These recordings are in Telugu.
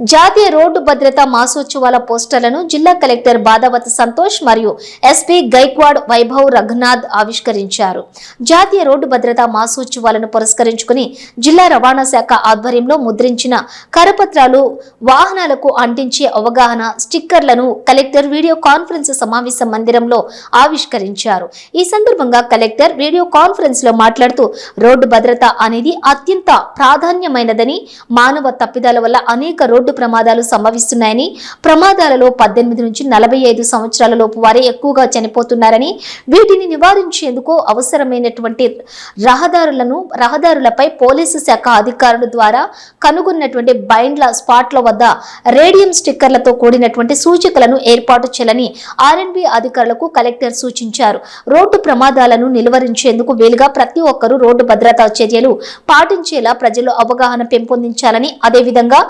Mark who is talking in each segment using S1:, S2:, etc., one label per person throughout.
S1: జాతీయ రోడ్డు భద్రతా మాసోత్సవాల పోస్టర్లను జిల్లా కలెక్టర్ బాదావత్ సంతోష్ మరియు ఎస్పీ గైక్వాడ్ వైభవ్ రఘునాథ్ ఆవిష్కరించారు. జాతీయ రోడ్డు భద్రత మాసోత్సవాలను పురస్కరించుకుని జిల్లా రవాణా శాఖ ఆధ్వర్యంలో ముద్రించిన కరపత్రాలు వాహనాలకు అంటించే అవగాహన స్టిక్కర్లను కలెక్టర్ వీడియో కాన్ఫరెన్స్ సమావేశ మందిరంలో ఆవిష్కరించారు. ఈ సందర్భంగా కలెక్టర్ వీడియో కాన్ఫరెన్స్లో మాట్లాడుతూ రోడ్డు భద్రత అనేది అత్యంత ప్రాధాన్యమైనదని మానవ తప్పిదాల వల్ల అనేక రోడ్డు ప్రమాదాలు సంభవిస్తున్నాయని ప్రమాదాలలో పద్దెనిమిది నుంచి నలభై ఐదు సంవత్సరాల లోపు వారే ఎక్కువగా చనిపోతున్నారని వీటిని నివారించేందుకు అవసరమైనటువంటి రహదారులను రహదారులపై పోలీసు శాఖ అధికారుల ద్వారా కనుగొన్నటువంటి బైండ్ల స్పాట్ల వద్ద రేడియం స్టిక్కర్లతో కూడినటువంటి సూచికలను ఏర్పాటు చేయాలని ఆర్ఎన్బి అధికారులకు కలెక్టర్ సూచించారు. రోడ్డు ప్రమాదాలను నిలువరించేందుకు వీలుగా ప్రతి ఒక్కరూ రోడ్డు భద్రతా చర్యలు పాటించేలా ప్రజలు అవగాహన పెంపొందించాలని అదేవిధంగా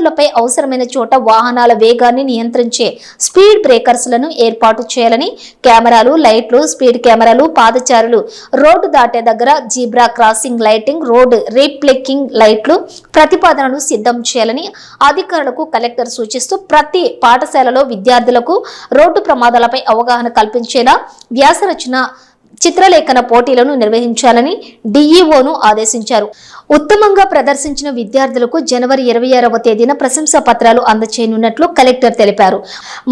S1: రహదారులపై అవసరమైన చోట వాహనాల వేగాన్ని నియంత్రించే స్పీడ్ బ్రేకర్స్లను ఏర్పాటు చేయాలని కెమెరాలు లైట్లు స్పీడ్ కెమెరాలు పాదచారులు రోడ్డు దాటే దగ్గర zebra crossing lighting road reflecting లైట్లు ప్రతిపాదనలు సిద్ధం చేయాలని అధికారులకు కలెక్టర్ సూచిస్తూ ప్రతి పాఠశాలలో విద్యార్థులకు రోడ్డు ప్రమాదాలపై అవగాహన కల్పించేలా వ్యాసరచన చిత్రలేఖన పోటీలను నిర్వహించాలని డిఈఓను ఆదేశించారు. ఉత్తమంగా ప్రదర్శించిన విద్యార్థులకు జనవరి ఇరవై ఆరవ తేదీన ప్రశంసా పత్రాలు అందచేయనున్నట్లు కలెక్టర్ తెలిపారు.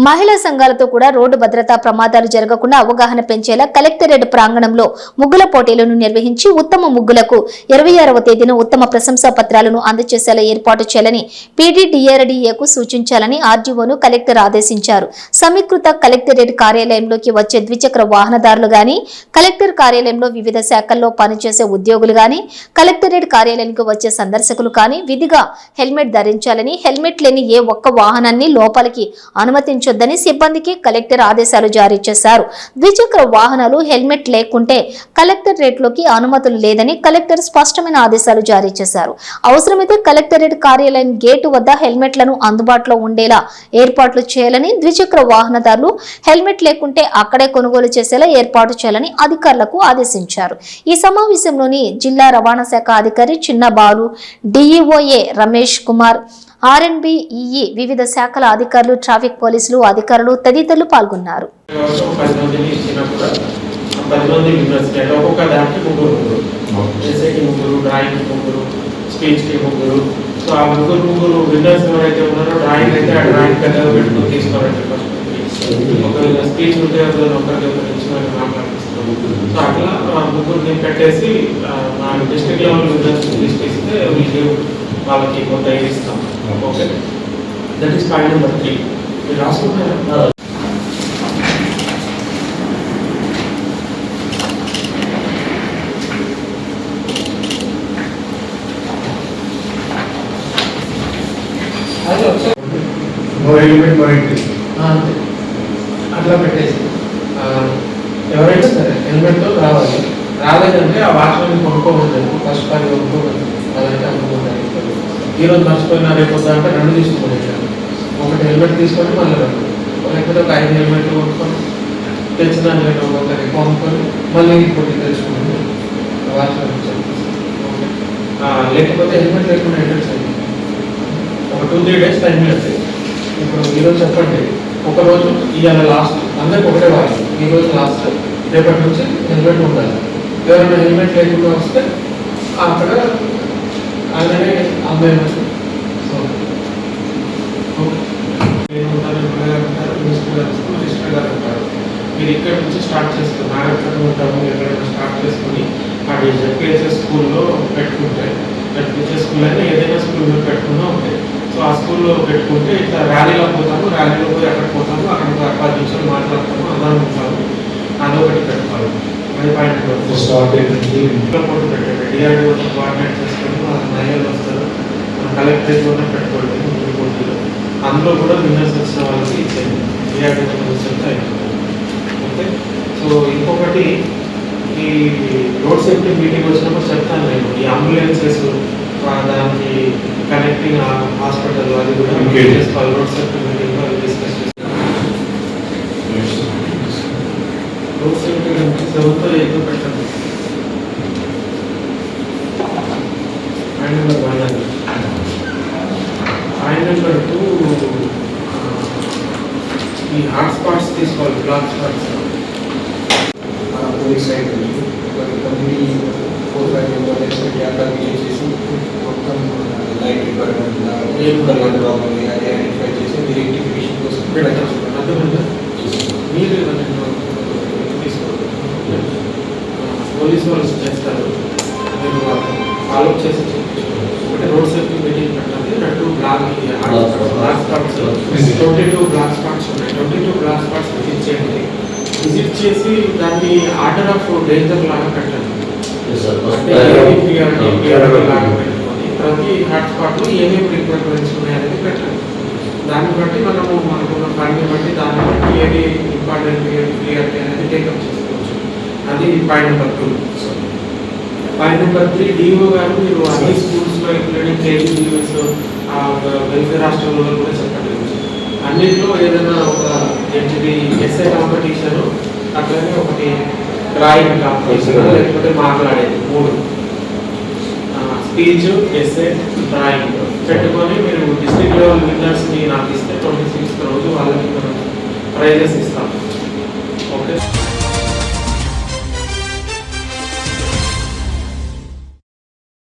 S1: మహిళా సంఘాలతో కూడా రోడ్డు భద్రతా ప్రమాదాలు జరగకుండా అవగాహన పెంచేలా కలెక్టరేట్ ప్రాంగణంలో ముగ్గుల పోటీలను నిర్వహించి ఉత్తమ ముగ్గులకు ఇరవై ఆరవ తేదీన ఉత్తమ ప్రశంసా పత్రాలను అందచేసేలా ఏర్పాటు చేయాలని పీడీడీఆర్డీఏకు సూచించాలని ఆర్డీఓను కలెక్టర్ ఆదేశించారు. సమీకృత కలెక్టరేట్ కార్యాలయంలోకి వచ్చే ద్విచక్ర వాహనదారులు గాని కలెక్టర్ కార్యాలయంలో వివిధ శాఖల్లో పనిచేసే ఉద్యోగులు గాని కలెక్టరేట్ కార్యాలయానికి వచ్చే సందర్శకులు కానీ విధిగా హెల్మెట్ ధరించాలని హెల్మెట్ లేని ఏ ఒక్క వాహనాన్ని లోపలికి అనుమతించొద్దని సిబ్బందికి కలెక్టర్ ఆదేశాలు జారీ చేశారు. ద్విచక్ర వాహనాలు హెల్మెట్ లేకుంటే కలెక్టర్లోకి అనుమతులు లేదని కలెక్టర్ స్పష్టమైన ఆదేశాలు జారీ చేశారు. అవసరమైతే కలెక్టరేట్ కార్యాలయం గేటు వద్ద హెల్మెట్లను అందుబాటులో ఉండేలా ఏర్పాట్లు చేయాలని ద్విచక్ర వాహనదారులు హెల్మెట్ లేకుంటే అక్కడే కొనుగోలు చేసేలా ఏర్పాటు చేయాలని అధికారులకు ఆదేశించారు. ఈ సమావేశంలోని జిల్లా రవాణా శాఖ అధికారి చిన్న బాలు డిఈఓఏ రమేష్ కుమార్ ఆర్ఎన్బి ఈఈ వివిధ శాఖల అధికారులు ట్రాఫిక్ పోలీసులు అధికారులు తదితరులు పాల్గొన్నారు
S2: స్పీచ్కి ముగ్గురు సో ఆ ముగ్గురు ముగ్గురు విన్నర్స్ ఎవరైతే ఉన్నారో డ్రాయింగ్ అయితే ఆ డ్రాయింగ్ పెద్దగా పెట్టుకుని తీసుకోవాలంటే ఫస్ట్ స్పీచ్ ఉంటే ఒకరికి ఒకరు ఇచ్చిన వాళ్ళకి సో అట్లా ముగ్గురిని పెట్టేసి ఆ, మా డిస్ట్రిక్ట్ లెవెల్ లిస్ట్ ఇస్తే వీళ్ళు వాళ్ళకి కొంత ఇస్తాం. Okay. That is point number three మీరు రాసుకుంటారా? ఆ, అంతే. అట్లా పెట్టేసి. ఎవరైనా సరే హెల్మెట్తో రావాలి. రాలేదంటే ఆ వాచ్మెన్ కొనుక్కోమని ఫస్ట్ పని కొనుక్కోవద్దు అదైతే అనుకుంటారు. ఈరోజు మర్చిపోయినా రేపు అంటే రెండు తీసుకొని ఒకటి హెల్మెట్ తీసుకొని మళ్ళీ రెండు. లేకపోతే ఒక ఐదు హెల్మెట్లు కొనుక్కొని తెచ్చిన హెల్మెట్ ఒకటి కొనుక్కొని మళ్ళీ ఇంకోటి తెచ్చుకుంటుంది వాచ్మెన్ ఓకే లేకపోతే హెల్మెట్ లేకుండా ఎంటర్ అయింది ఒక టూ త్రీ డేస్ టైం లేదు ఇప్పుడు ఈరోజు చెప్పండి. ఒక రోజు ఇవాళ లాస్ట్. అందరికి ఒకటే వాడాలి ఈ రోజు లాస్ట్ రేపటి నుంచి హెల్మెట్ ఉండాలి. ఎవరైనా హెల్మెట్ లేకుండా వస్తే అక్కడ అలానే అమ్మాయి మీరు ఇక్కడ నుంచి స్టార్ట్ చేస్తారు. నాగరికత ఉంటాము ఎక్కడైనా స్టార్ట్ చేసుకుని అది జెడ్పిహెచ్ఎస్ స్కూల్లో పెట్టుకుంటే స్కూల్ అయినా ఏదైనా స్కూల్లో పెట్టుకున్నా ఉంటాయి సో ఆ స్కూల్లో పెట్టుకుంటే ఇట్లా ర్యాలీలో పోతాము ర్యాలీలో పోయి అక్కడ పోతాము అక్కడ పది నిమిషాలు మాట్లాడతాము అలా ఉంటాము. అదొకటి పెట్టుకోవాలి అది పాయింట్ ఇంట్లో పోటీ పెట్టండి. డిఆర్డీఓతో కోఆర్డినేట్ చేసుకొని మన మహిళలు వస్తారు. మన కలెక్టరేట్లోనే పెట్టుకోండి. ముందు పోటీలో అందులో కూడా విన్నర్స్ వచ్చిన వాళ్ళకి ఇచ్చేయండి. డిఆర్డీఓ వస్తే అయిపోతుంది. ఓకే? సో ఇంకొకటి ఈ రోడ్ సేఫ్టీ మీటింగ్ వచ్చినప్పుడు చెప్తాను నేను. ఈ అంబులెన్సెస్ దానికి కనెక్టింగ్ హాస్పిటల్ అది కూడా
S3: Okay.
S2: చేసుకోవాలి రోడ్ సేఫ్టీ మీటింగ్లో డిస్కస్ చేస్తాం రోడ్ సేఫ్టీ అంటే సెవెంత్ ఎయిత్ పెట్టండి ఆయన నెంబర్ వన్ అది ఆయన ధ్యానం పెడుతూ ఆ, ఈ హాట్ స్పాట్స్ తీసుకోవాలి బ్లాక్ స్పాట్స్
S3: మన పోలీస్ సైడ్ నుంచి ఒక కమిటీ ఫోర్ ఫైవ్ మెంబర్స్ అట్లా విజిట్ చేసి మొత్తం లైట్ డిపార్ట్మెంట్
S2: ఏం
S3: కరెంట్ ప్రాబ్లమ్ అది ఐడెంటిఫై చేసి రెక్టిఫికేషన్ కోసం
S2: మీరు తీసుకోవాలి పోలీసు వాళ్ళు చేస్తారు మీరు ఫాలో చేసి చెప్పించుకోవాలి ఒకటి రోడ్ సేఫ్టీ మీటింగ్ పెట్టాలి రెండు black black spots twenty two black spots ఉన్నాయి twenty two black spots visit చేయండి విజిట్ చేసి దాన్ని ఆర్డర్ ఆఫ్ డేంజర్ లాగా పెట్టండి లాగా పెట్టుకొని ప్రతి హాట్స్పాట్లో ఏమేమి రిక్వైర్మెంట్స్ ఉన్నాయనేది పెట్టాలి. దాన్ని బట్టి మనము మనకున్న ఫండ్ని బట్టి దాన్ని బట్టి ఏది ఇంపార్టెంట్ ఏది ప్రియారిటీ అనేది టేకప్ చేసుకోవచ్చు. అది point number two point number three DO గారు మీరు అన్ని స్కూల్స్లో ఇంక్లూడింగ్ కేజీబీఎస్ వెల్ఫేర్ రాష్ట్రంలో కూడా చెప్పండి అన్నింటిలో ఏదైనా ఒక ఏంటిది ఎస్ఐ కాంపిటీషన్ అట్లనే ఒకటి డ్రాయింగ్ కాంపిటీషన్ లేకపోతే మాట్లాడేది మూడు. పీజు ఎస్ఏ డ్రాయింగ్ పెట్టుకొని మీరు డిస్ట్రిక్ట్ లెవెల్ విన్నర్స్ని నాకు ఇస్తే ట్వంటీ సిక్స్త్ రోజు వాళ్ళకి మనం ప్రైజెస్ ఇస్తాం. ఓకే